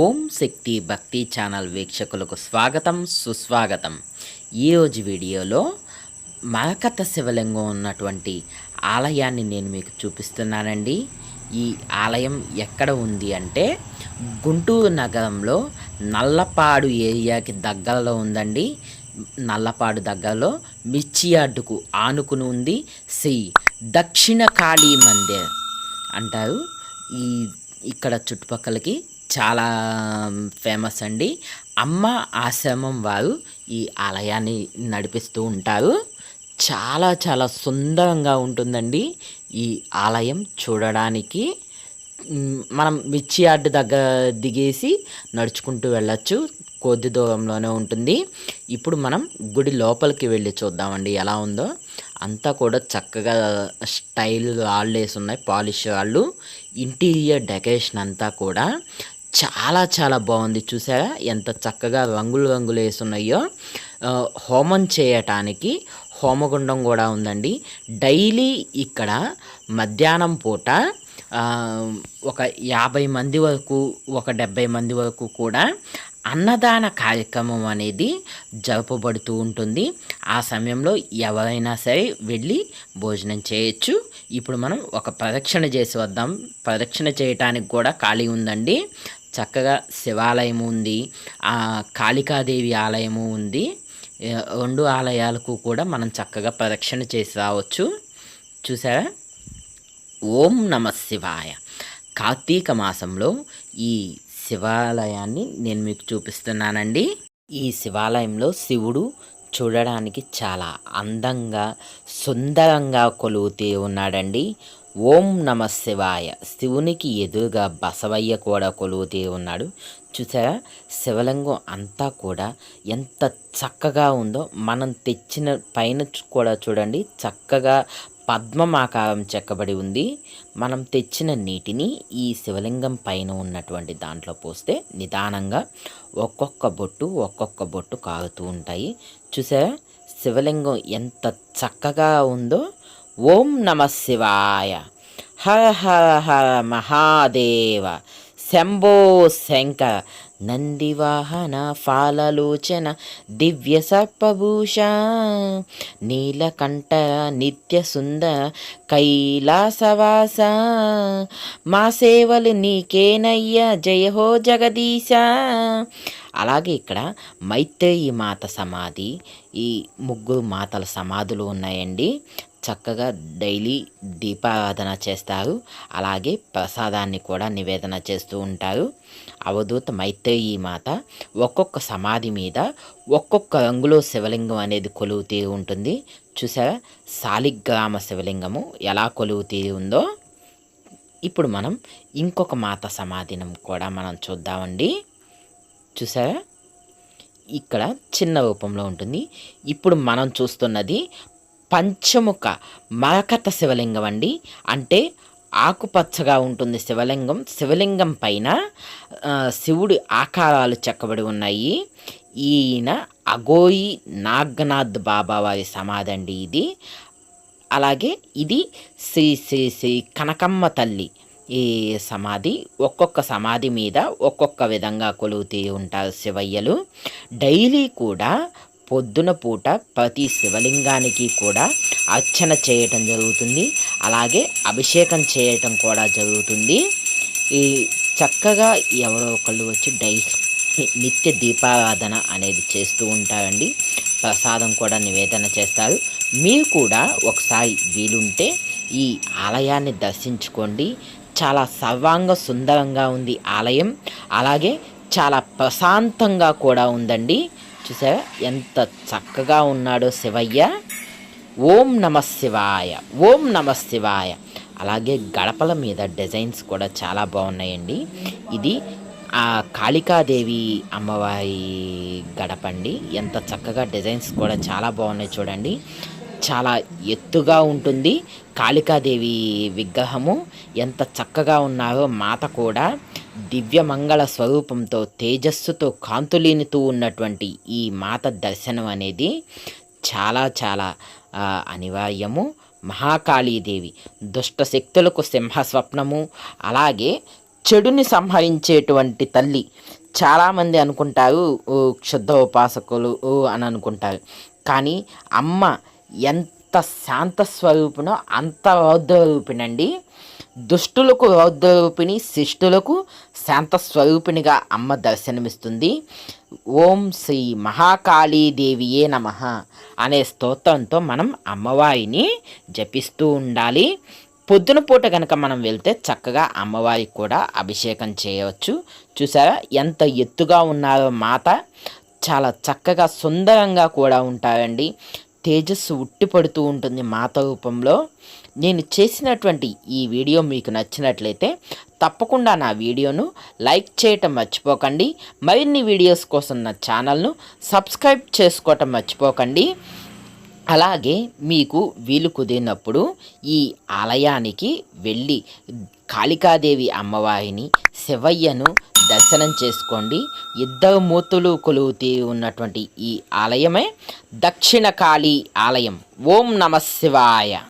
ఓం శక్తి భక్తి ఛానల్ వీక్షకులకు స్వాగతం సుస్వాగతం. ఈరోజు వీడియోలో మరకత శివలింగం ఉన్నటువంటి ఆలయాన్ని నేను మీకు చూపిస్తున్నానండి. ఈ ఆలయం ఎక్కడ ఉంది అంటే గుంటూరు నగరంలో నల్లపాడు ఏరియాకి దగ్గరలో ఉందండి. నల్లపాడు దగ్గరలో మిర్చి యార్డుకు ఆనుకుని ఉంది శ్రీ దక్షిణ కాళీ మందిర్ అంటారు. ఈ ఇక్కడ చుట్టుపక్కలకి చాలా ఫేమస్ అండి. అమ్మ ఆశ్రమం వారు ఈ ఆలయాన్ని నడిపిస్తూ ఉంటారు. చాలా చాలా సుందరంగా ఉంటుందండి ఈ ఆలయం చూడడానికి. మనం మిర్చి యార్డ్ దగ్గర దిగేసి నడుచుకుంటూ వెళ్ళొచ్చు. కొద్ది దూరంలోనే ఉంటుంది. ఇప్పుడు మనం గుడి లోపలికి వెళ్ళి చూద్దామండి ఎలా ఉందో. అంతా కూడా చక్కగా స్టైల్ రాళ్ళు వేసి ఉన్నాయి పాలిష్ రాళ్ళు ఇంటీరియర్ డెకరేషన్ అంతా కూడా. చాలా చాలా బాగుంది. చూసారా? ఎంత చక్కగా రంగులు రంగులు వేసి ఉన్నాయో హోమం చేయటానికి హోమగుండం కూడా ఉందండి. డైలీ ఇక్కడ మధ్యాహ్నం పూట ఒక యాభై మంది వరకు ఒక డెబ్భై మంది వరకు కూడా అన్నదాన కార్యక్రమం అనేది జరపబడుతూ ఉంటుంది. ఆ సమయంలో ఎవరైనా సరే వెళ్ళి భోజనం చేయొచ్చు. ఇప్పుడు మనం ఒక ప్రదక్షిణ చేసి వద్దాం. ప్రదక్షిణ చేయటానికి కూడా ఖాళీ ఉందండి. చక్కగా శివాలయం ఉంది. ఆ కాళికాదేవి ఆలయము ఉంది. రెండు ఆలయాలకు కూడా మనం చక్కగా ప్రదక్షిణ చేసి రావచ్చు. చూసారా? ఓం నమ శివాయ. కార్తీక మాసంలో ఈ శివాలయాన్ని నేను మీకు చూపిస్తున్నానండి. ఈ శివాలయంలో శివుడు చూడడానికి చాలా అందంగా సుందరంగా కొలువుతూ ఉన్నాడండి. ఓం నమ శివాయ. శివునికి ఎదురుగా బసవయ్య కూడా కొలువుతూ ఉన్నాడు. చూసారా? శివలింగం అంతా కూడా ఎంత చక్కగా ఉందో మనం తెచ్చిన పైన కూడా చూడండి చక్కగా పద్మమాకారం చెక్కబడి ఉంది. మనం తెచ్చిన నీటిని ఈ శివలింగం పైన ఉన్నటువంటి దాంట్లో పోస్తే నిదానంగా ఒక్కొక్క బొట్టు ఒక్కొక్క బొట్టు కారుతూ ఉంటాయి. చూసారా? శివలింగం ఎంత చక్కగా ఉందో ఓం నమ శివాయ. హర హర హర మహాదేవ. శంభో శంకర. నందివాహన ఫాలలోచన. దివ్య సర్పభూష. నీలకంఠ నిత్య సుందర. కైలాసవాస. మా సేవలు నీకేనయ్యా. జయ హో జగదీశ. అలాగే ఇక్కడ మైత్రేయి మాత సమాధి. ఈ ముగ్గురు మాతల సమాధులు ఉన్నాయండి. చక్కగా డైలీ దీపారాధన చేస్తారు. అలాగే ప్రసాదాన్ని కూడా నివేదన చేస్తూ ఉంటారు. అవధూత మైత్రేయీ మాత ఒక్కొక్క సమాధి మీద ఒక్కొక్క రంగులో శివలింగం అనేది కొలువు తీరి ఉంటుంది. చూసారా? శాలిగ్రామ శివలింగము ఎలా కొలువు తీరి ఉందో. ఇప్పుడు మనం ఇంకొక మాత సమాధినం కూడా మనం చూద్దామండి. చూసారా? ఇక్కడ చిన్న రూపంలో ఉంటుంది. ఇప్పుడు మనం చూస్తున్నది పంచముఖ మరకత శివలింగం అండి. అంటే ఆకుపచ్చగా ఉంటుంది శివలింగం. శివలింగం పైన శివుడి ఆకారాలు చెక్కబడి ఉన్నాయి. ఈయన అగోయి నాగనాథ్ బాబా వారి సమాధి అండి ఇది. అలాగే ఇది శ్రీ శ్రీ శ్రీ కనకమ్మ తల్లి ఈ సమాధి. ఒక్కొక్క సమాధి మీద ఒక్కొక్క విధంగా కొలుగుతూ ఉంటారు శివయ్యలు. డైలీ కూడా పొద్దున పూట ప్రతి శివలింగానికి కూడా అర్చన చేయటం జరుగుతుంది. అలాగే అభిషేకం చేయటం కూడా జరుగుతుంది. ఈ చక్కగా ఎవరో ఒకళ్ళు వచ్చి డై నిత్య దీపారాధన అనేది చేస్తూ ఉంటారండి. ప్రసాదం కూడా నివేదన చేస్తారు. మీరు కూడా ఒకసారి వీలుంటే ఈ ఆలయాన్ని దర్శించుకోండి. చాలా సర్వాంగ సుందరంగా ఉంది ఆలయం. అలాగే చాలా ప్రశాంతంగా కూడా ఉందండి. చూసావా? ఎంత చక్కగా ఉన్నాడో శివయ్య. ఓం నమ శివాయ ఓం నమ శివాయ. అలాగే గడపల మీద డిజైన్స్ కూడా చాలా బాగున్నాయండి. ఇది ఆ కాళికాదేవి అమ్మవారి గడప అండి. ఎంత చక్కగా డిజైన్స్ కూడా చాలా బాగున్నాయి చూడండి. చాలా ఎత్తుగా ఉంటుంది. కాళికాదేవి విగ్రహము ఎంత చక్కగా ఉన్నారో మాత కూడా దివ్యమంగళ స్వరూపంతో తేజస్సుతో కాంతులీనుతూ ఉన్నటువంటి ఈ మాత దర్శనం అనేది చాలా చాలా అనివార్యము. మహాకాళీదేవి దుష్ట శక్తులకు సింహ స్వప్నము అలాగే చెడుని సంహరించేటువంటి తల్లి చాలామంది అనుకుంటారు "ఓ, క్షుద్ధ ఉపాసకులు ఓ అని అనుకుంటారు. కానీ అమ్మ ఎంత శాంత స్వరూపునో అంత రౌద్ర రూపిణండి దుష్టులకు రౌద్ర రూపిణి శిష్టులకు శాంత స్వరూపిణిగా అమ్మ దర్శనమిస్తుంది. ఓం శ్రీ మహాకాళీదేవియే నమ అనే స్తోత్రంతో మనం అమ్మవారిని జపిస్తూ ఉండాలి. పొద్దున పూట కనుక మనం వెళ్తే చక్కగా అమ్మవారికి కూడా అభిషేకం చేయవచ్చు. చూసారా? ఎంత ఎత్తుగా ఉన్నారో మాత. చాలా చక్కగా సుందరంగా కూడా ఉంటారండి. తేజస్సు ఉట్టిపడుతూ ఉంటుంది మాత రూపంలో. నేను చేసినటువంటి ఈ వీడియో మీకు నచ్చినట్లయితే తప్పకుండా నా వీడియోను లైక్ చేయటం మర్చిపోకండి. మరిన్ని వీడియోస్ కోసం నా ఛానల్ను సబ్స్క్రైబ్ చేసుకోవటం మర్చిపోకండి. అలాగే మీకు వీలు కుదిరినప్పుడు ఈ ఆలయానికి వెళ్ళి కాళికాదేవి అమ్మవారిని శివయ్యను దర్శనం చేసుకోండి. ఇద్దరు మూర్తులు కొలువుతీ ఉన్నటువంటి ఈ ఆలయమే దక్షిణ కాళీ ఆలయం. ఓం నమ శివాయ.